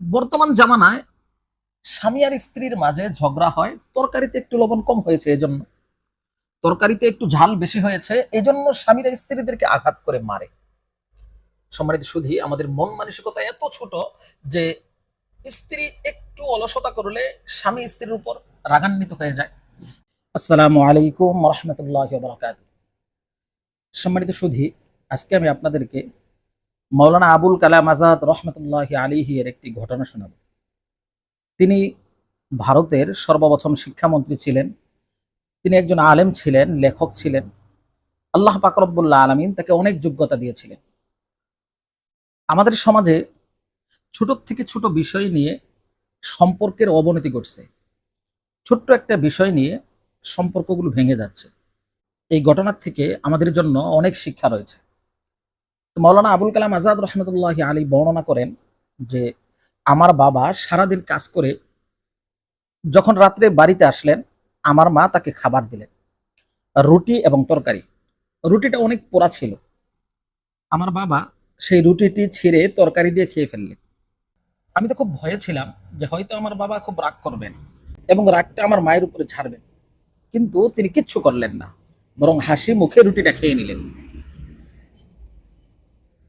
বর্তমান জামানায় স্বামী আর স্ত্রীর মাঝে ঝগড়া হয়, তরকারিতে একটু লবণ কম হয়েছে এজন্য। তরকারিতে একটু ঝাল বেশি হয়েছে, এজন্য স্বামীরা স্ত্রীদেরকে আঘাত করে মারে। সম্মানিত শুধু আমাদের মন মানসিকতা এত ছোট যে স্ত্রী একটু অলসতা করলে স্বামী স্ত্রীর উপর রাগান্বিত হয়ে যায়। আসসালামু আলাইকুম রহমতুল্লাহ সম্মানিত সুধী, আজকে আমি আপনাদেরকে মৌলানা আবুল কালাম আজাদ রহমতুল্লাহ আলিহি এর একটি ঘটনা শোনাব। তিনি ভারতের সর্বপ্রথম শিক্ষামন্ত্রী ছিলেন। তিনি একজন আলেম ছিলেন, লেখক ছিলেন। আল্লাহ পাকরবুল্লাহ আলমিন তাকে অনেক যোগ্যতা দিয়েছিলেন। আমাদের সমাজে ছোট থেকে ছোট বিষয় নিয়ে সম্পর্কের অবনতি ঘটছে। ছোট্ট একটা বিষয় নিয়ে সম্পর্কগুলো ভেঙে যাচ্ছে। এই ঘটনার থেকে আমাদের জন্য অনেক শিক্ষা রয়েছে। মৌলানা আবুল কালাম আজাদ রহমতুল্লাহ আলী বর্ণনা করেন যে আমার বাবা সারাদিন কাজ করে যখন রাত্রে বাড়িতে আসলেন, আমার মা তাকে খাবার দিলেন। রুটি এবং তরকারি। রুটিটা অনেক পোড়া ছিল। আমার বাবা সেই রুটিটি ছিঁড়ে তরকারি দিয়ে খেয়ে ফেললেন। আমি তো খুব ভয়ে ছিলাম যে হয়তো আমার বাবা খুব রাগ করবেন এবং রাগটা আমার মায়ের উপরে ছাড়বেন কিন্তু তিনি কিচ্ছু করলেন না, বরং হাসি মুখে রুটিটা খেয়ে নিলেন।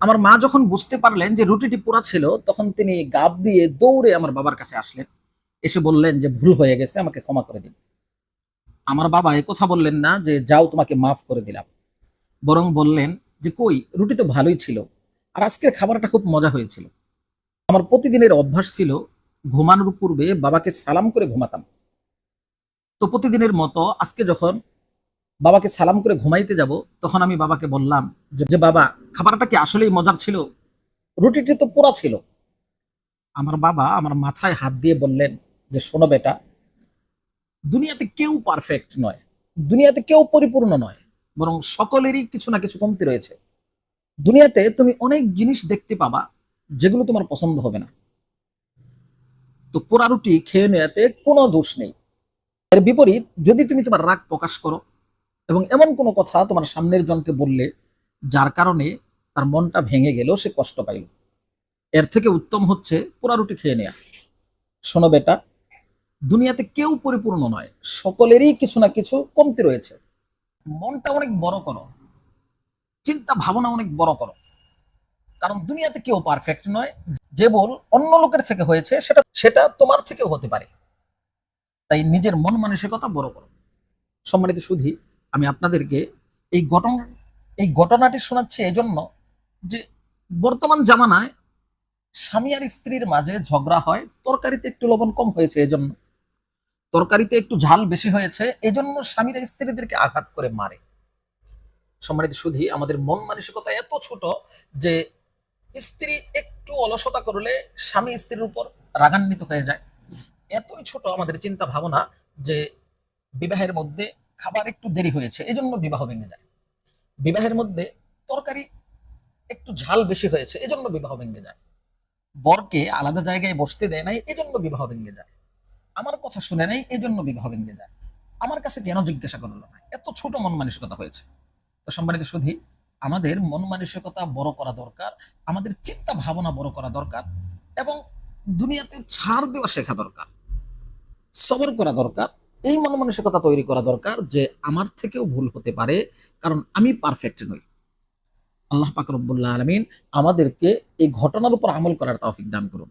আমার মা যখন বুঝতে পারলেন যে রুটিটি পোড়া ছিল, তখন তিনি গাবড়িয়ে দৌড়ে আমার বাবার কাছে আসলেন। এসে বললেন যে, ভুল হয়ে গেছে, আমাকে ক্ষমা করে দিন। আমার বাবা কথা বললেন না যে, যাও, তোমাকে মাফ করে দিলাম। বরং বললেন যে, কই, রুটি তো ভালোই ছিল, আর আজকের খাবারটা খুব মজা হয়েছিল। আমার প্রতিদিনের অভ্যাস ছিল, ঘুমানোর পূর্বে বাবাকে সালাম করে ঘুমাতাম। তো প্রতিদিনের মতো আজকে যখন বাবাকে সালাম করে ঘুমাইতে যাব, তখন আমি বাবাকে বললাম যে বাবা, খাবারটা কি আসলেই মজার ছিল? রুটিটি তো পোড়া ছিল। আমার বাবা আমার মাথায় হাত দিয়ে বললেন যে, শোনো বেটা, দুনিয়াতে কেউ পারফেক্ট নয়। দুনিয়াতে কেউ পরিপূর্ণ নয়। বরং সকলেরই কিছু না কিছু কমতি রয়েছে। দুনিয়াতে তুমি অনেক জিনিস দেখতে পাবা, যেগুলো তোমার পছন্দ হবে না। তো পোড়া রুটি খেয়ে নেওয়াতে কোনো দোষ নেই। এর বিপরীত, যদি তুমি তোমার রাগ প্রকাশ করো এবং এমন কোনো কথা তোমার সামনের জনকে বললে, যার কারণে তার মনটা ভেঙে গেল সে কষ্ট পাইল। এর থেকে উত্তম হচ্ছে পোড়া রুটি খেয়ে নেয়া। শোনো বেটা, দুনিয়াতে কেউ পরিপূর্ণ নয়, সকলেরই কিছু না কিছু কমতি রয়েছে। মনটা অনেক বড় করো, চিন্তা ভাবনা অনেক বড় করো। কারণ দুনিয়াতে কেউ পারফেক্ট নয়, যে বল অন্য লোকের থেকে হয়েছে, সেটা সেটা তোমার থেকেও হতে পারে। তাই নিজের মন মানসিকতা বড় করো। সম্মানিত সুধী আমি আপনাদেরকে এই ঘটন এই ঘটনাটি শোনাচ্ছি এজন্য যে বর্তমান জামানায় স্বামী আর স্ত্রীর মাঝে ঝগড়া হয়, তরকারিতে একটু লবণ কম হয়েছে এজন্য। তরকারিতে একটু ঝাল বেশি হয়েছে, এজন্য স্বামীরা স্ত্রীদেরকে আঘাত করে মারে। সম্মানিত সুধী, আমাদের মন মানসিকতা এত ছোট যে স্ত্রী একটু অলসতা করলে স্বামী স্ত্রীর উপর রাগান্বিত হয়ে যায়। এতই ছোট আমাদের চিন্তা ভাবনা যে বিবাহের মধ্যে খাবার একটু দেরি হয়েছে, এজন্য বিবাহ ভেঙে যায়। বিবাহের মধ্যে তরকারি একটু ঝাল বেশি হয়েছে, এজন্য বিবাহ ভেঙে যায়। বরকে আলাদা জায়গায় বসতে দেয় নাই, এজন্য বিবাহ ভেঙে যায়। আমার কথা শুনে নাই, এজন্য বিবাহ ভেঙে যায়। আমার কাছে কেন জিজ্ঞাসা করল না? এত ছোট মন মানসিকতা হয়েছে। তো সম্মানিত সুধী, আমাদের মন মানসিকতা বড় করা দরকার, আমাদের চিন্তা ভাবনা বড় করা দরকার, এবং দুনিয়াতে ছাড় দেওয়া শেখা দরকার, সবর করা দরকার এই মন মানসিকতা তৈরি করা দরকার যে আমার থেকেও ভুল হতে পারে, কারণ আমি পারফেক্ট নই। আল্লাহ পাক আলমিন আমাদেরকে এই ঘটনার উপর আমল করার তৌফিক দান করুন।